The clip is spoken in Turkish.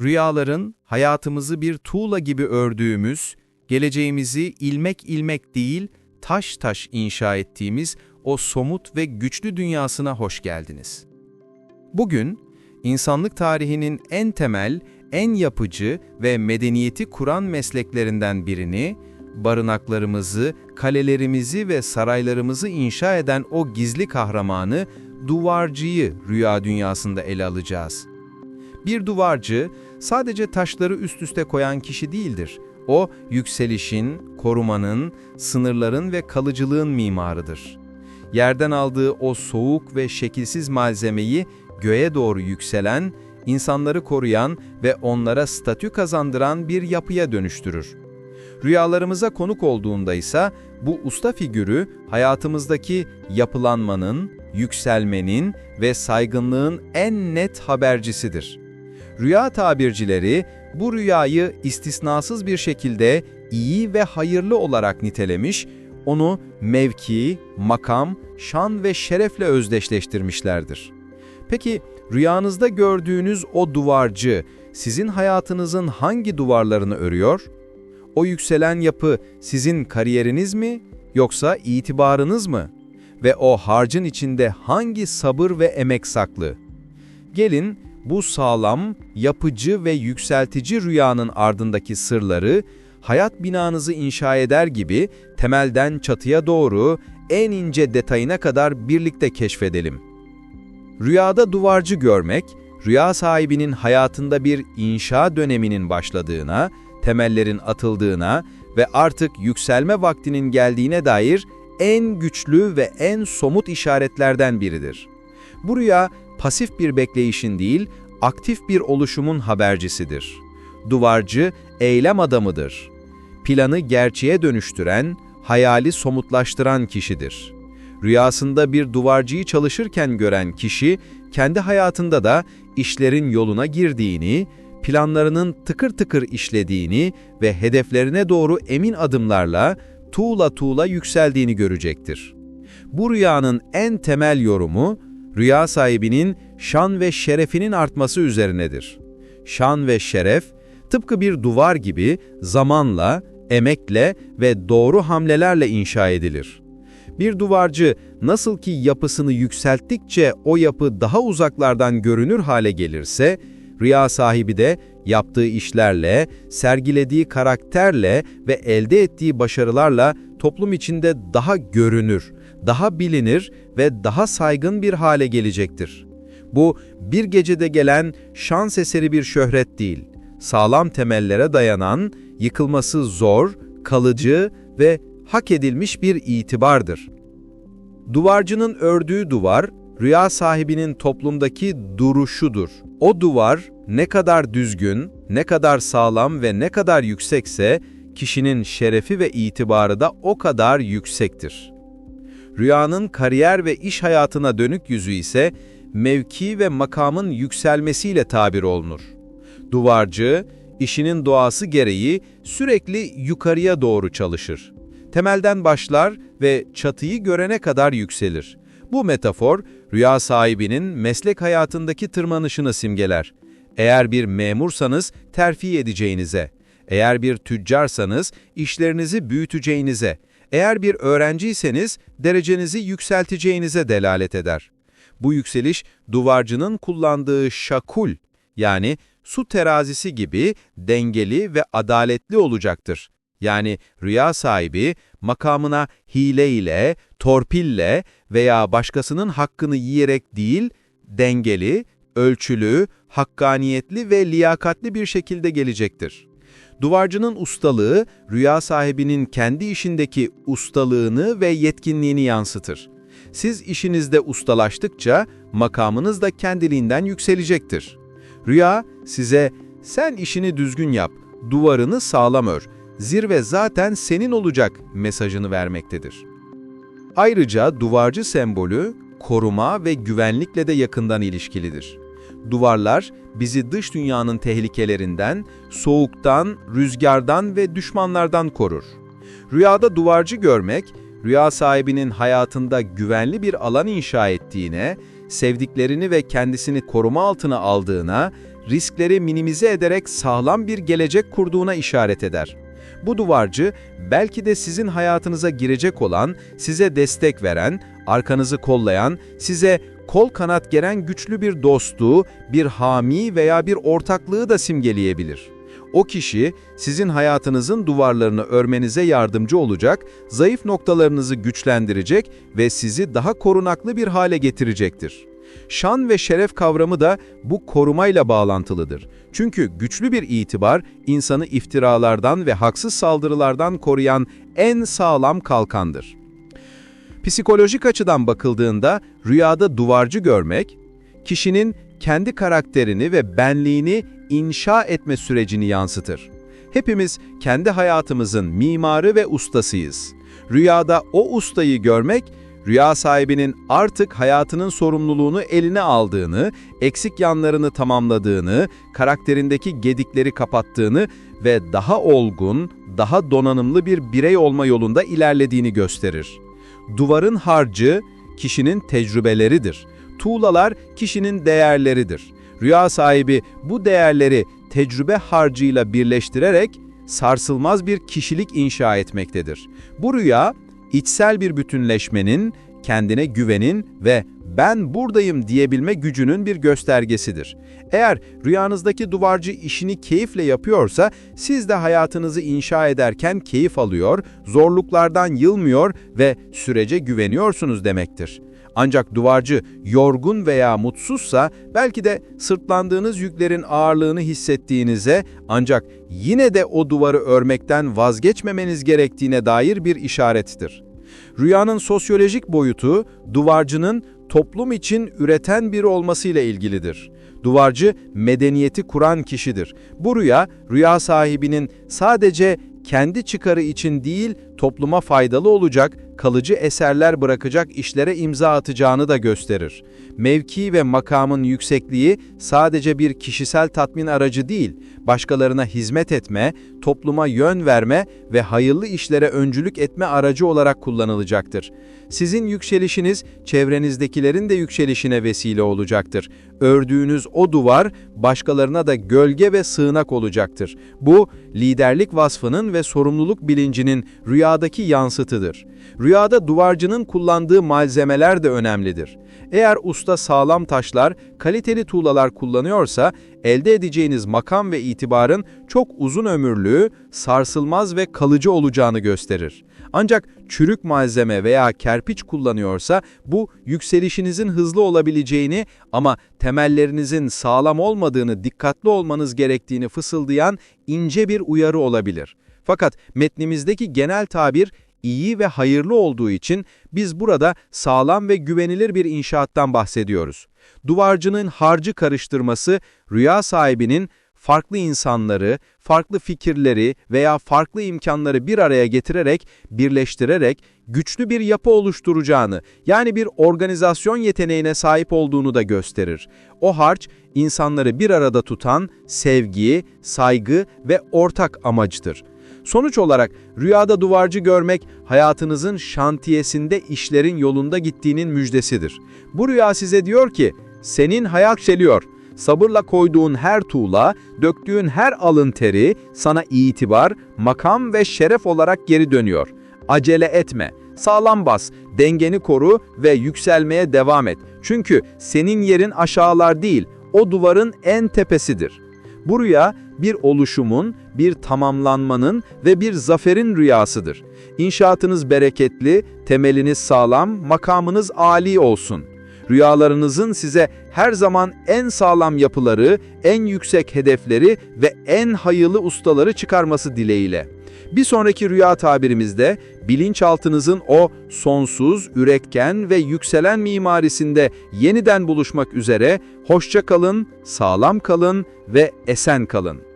Rüyaların hayatımızı bir tuğla gibi ördüğümüz, geleceğimizi ilmek ilmek değil, taş taş inşa ettiğimiz o somut ve güçlü dünyasına hoş geldiniz. Bugün, insanlık tarihinin en temel, en yapıcı ve medeniyeti kuran mesleklerinden birini, barınaklarımızı, kalelerimizi ve saraylarımızı inşa eden o gizli kahramanı, duvarcıyı rüya dünyasında ele alacağız. Bir duvarcı, sadece taşları üst üste koyan kişi değildir. O, yükselişin, korumanın, sınırların ve kalıcılığın mimarıdır. Yerden aldığı o soğuk ve şekilsiz malzemeyi göğe doğru yükselen, insanları koruyan ve onlara statü kazandıran bir yapıya dönüştürür. Rüyalarımıza konuk olduğunda ise bu usta figürü hayatımızdaki yapılanmanın, yükselmenin ve saygınlığın en net habercisidir. Rüya tabircileri bu rüyayı istisnasız bir şekilde iyi ve hayırlı olarak nitelemiş, onu mevki, makam, şan ve şerefle özdeşleştirmişlerdir. Peki rüyanızda gördüğünüz o duvarcı sizin hayatınızın hangi duvarlarını örüyor? O yükselen yapı sizin kariyeriniz mi yoksa itibarınız mı? Ve o harcın içinde hangi sabır ve emek saklı? Gelin bu sağlam, yapıcı ve yükseltici rüyanın ardındaki sırları, hayat binanızı inşa eder gibi temelden çatıya doğru en ince detayına kadar birlikte keşfedelim. Rüyada duvarcı görmek, rüya sahibinin hayatında bir inşa döneminin başladığına, temellerin atıldığına ve artık yükselme vaktinin geldiğine dair en güçlü ve en somut işaretlerden biridir. Bu rüya pasif bir bekleyişin değil, aktif bir oluşumun habercisidir. Duvarcı, eylem adamıdır. Planı gerçeğe dönüştüren, hayali somutlaştıran kişidir. Rüyasında bir duvarcıyı çalışırken gören kişi, kendi hayatında da işlerin yoluna girdiğini, planlarının tıkır tıkır işlediğini ve hedeflerine doğru emin adımlarla tuğla tuğla yükseldiğini görecektir. Bu rüyanın en temel yorumu, rüya sahibinin şan ve şerefinin artması üzerinedir. Şan ve şeref, tıpkı bir duvar gibi zamanla, emekle ve doğru hamlelerle inşa edilir. Bir duvarcı nasıl ki yapısını yükselttikçe o yapı daha uzaklardan görünür hale gelirse, rüya sahibi de yaptığı işlerle, sergilediği karakterle ve elde ettiği başarılarla toplum içinde daha görünür, daha bilinir ve daha saygın bir hale gelecektir. Bu bir gecede gelen şans eseri bir şöhret değil, sağlam temellere dayanan, yıkılması zor, kalıcı ve hak edilmiş bir itibardır. Duvarcının ördüğü duvar, rüya sahibinin toplumdaki duruşudur. O duvar ne kadar düzgün, ne kadar sağlam ve ne kadar yüksekse, kişinin şerefi ve itibarı da o kadar yüksektir. Rüyanın kariyer ve iş hayatına dönük yüzü ise mevki ve makamın yükselmesiyle tabir olunur. Duvarcı, işinin doğası gereği sürekli yukarıya doğru çalışır. Temelden başlar ve çatıyı görene kadar yükselir. Bu metafor, rüya sahibinin meslek hayatındaki tırmanışını simgeler. Eğer bir memursanız terfi edeceğinize, eğer bir tüccarsanız işlerinizi büyüteceğinize, eğer bir öğrenciyseniz derecenizi yükselteceğinize delalet eder. Bu yükseliş duvarcının kullandığı şakul yani su terazisi gibi dengeli ve adaletli olacaktır. Yani rüya sahibi makamına hileyle, torpille veya başkasının hakkını yiyerek değil, dengeli, ölçülü, hakkaniyetli ve liyakatli bir şekilde gelecektir. Duvarcının ustalığı, rüya sahibinin kendi işindeki ustalığını ve yetkinliğini yansıtır. Siz işinizde ustalaştıkça makamınız da kendiliğinden yükselecektir. Rüya size sen işini düzgün yap, duvarını sağlam ör, zirve zaten senin olacak mesajını vermektedir. Ayrıca duvarcı sembolü koruma ve güvenlikle de yakından ilişkilidir. Duvarlar bizi dış dünyanın tehlikelerinden, soğuktan, rüzgardan ve düşmanlardan korur. Rüyada duvarcı görmek, rüya sahibinin hayatında güvenli bir alan inşa ettiğine, sevdiklerini ve kendisini koruma altına aldığına, riskleri minimize ederek sağlam bir gelecek kurduğuna işaret eder. Bu duvarcı belki de sizin hayatınıza girecek olan, size destek veren, arkanızı kollayan, size kol kanat geren güçlü bir dostluğu, bir hami veya bir ortaklığı da simgeleyebilir. O kişi sizin hayatınızın duvarlarını örmenize yardımcı olacak, zayıf noktalarınızı güçlendirecek ve sizi daha korunaklı bir hale getirecektir. Şan ve şeref kavramı da bu korumayla bağlantılıdır. Çünkü güçlü bir itibar insanı iftiralardan ve haksız saldırılardan koruyan en sağlam kalkandır. Psikolojik açıdan bakıldığında rüyada duvarcı görmek, kişinin kendi karakterini ve benliğini inşa etme sürecini yansıtır. Hepimiz kendi hayatımızın mimarı ve ustasıyız. Rüyada o ustayı görmek, rüya sahibinin artık hayatının sorumluluğunu eline aldığını, eksik yanlarını tamamladığını, karakterindeki gedikleri kapattığını ve daha olgun, daha donanımlı bir birey olma yolunda ilerlediğini gösterir. Duvarın harcı, kişinin tecrübeleridir. Tuğlalar kişinin değerleridir. Rüya sahibi bu değerleri tecrübe harcıyla birleştirerek sarsılmaz bir kişilik inşa etmektedir. Bu rüya, içsel bir bütünleşmenin, kendine güvenin ve ben buradayım diyebilme gücünün bir göstergesidir. Eğer rüyanızdaki duvarcı işini keyifle yapıyorsa, siz de hayatınızı inşa ederken keyif alıyor, zorluklardan yılmıyor ve sürece güveniyorsunuz demektir. Ancak duvarcı yorgun veya mutsuzsa belki de sırtlandığınız yüklerin ağırlığını hissettiğinize ancak yine de o duvarı örmekten vazgeçmemeniz gerektiğine dair bir işarettir. Rüyanın sosyolojik boyutu duvarcının toplum için üreten biri olmasıyla ilgilidir. Duvarcı medeniyeti kuran kişidir. Bu rüya, rüya sahibinin sadece kendi çıkarı için değil, topluma faydalı olacak, kalıcı eserler bırakacak işlere imza atacağını da gösterir. Mevki ve makamın yüksekliği sadece bir kişisel tatmin aracı değil, başkalarına hizmet etme, topluma yön verme ve hayırlı işlere öncülük etme aracı olarak kullanılacaktır. Sizin yükselişiniz çevrenizdekilerin de yükselişine vesile olacaktır. Ördüğünüz o duvar başkalarına da gölge ve sığınak olacaktır. Bu liderlik vasfının ve sorumluluk bilincinin rüyadaki yansıtıdır. Rüyada duvarcının kullandığı malzemeler de önemlidir. Eğer usta sağlam taşlar, kaliteli tuğlalar kullanıyorsa, elde edeceğiniz makam ve itibarın çok uzun ömürlü, sarsılmaz ve kalıcı olacağını gösterir. Ancak çürük malzeme veya kerpiç kullanıyorsa bu yükselişinizin hızlı olabileceğini ama temellerinizin sağlam olmadığını dikkatli olmanız gerektiğini fısıldayan ince bir uyarı olabilir. Fakat metnimizdeki genel tabir iyi ve hayırlı olduğu için biz burada sağlam ve güvenilir bir inşaattan bahsediyoruz. Duvarcının harcı karıştırması, rüya sahibinin farklı insanları, farklı fikirleri veya farklı imkanları bir araya getirerek, birleştirerek güçlü bir yapı oluşturacağını, yani bir organizasyon yeteneğine sahip olduğunu da gösterir. O harç, insanları bir arada tutan sevgi, saygı ve ortak amacıdır. Sonuç olarak rüyada duvarcı görmek hayatınızın şantiyesinde işlerin yolunda gittiğinin müjdesidir. Bu rüya size diyor ki, senin hayat çeliyor. Sabırla koyduğun her tuğla, döktüğün her alın teri sana itibar, makam ve şeref olarak geri dönüyor. Acele etme, sağlam bas, dengeni koru ve yükselmeye devam et. Çünkü senin yerin aşağılar değil, o duvarın en tepesidir. Bu rüya bir oluşumun, bir tamamlanmanın ve bir zaferin rüyasıdır. İnşaatınız bereketli, temeliniz sağlam, makamınız âli olsun. Rüyalarınızın size her zaman en sağlam yapıları, en yüksek hedefleri ve en hayırlı ustaları çıkarması dileğiyle. Bir sonraki rüya tabirimizde bilinçaltınızın o sonsuz, üretken ve yükselen mimarisinde yeniden buluşmak üzere hoşça kalın, sağlam kalın ve esen kalın.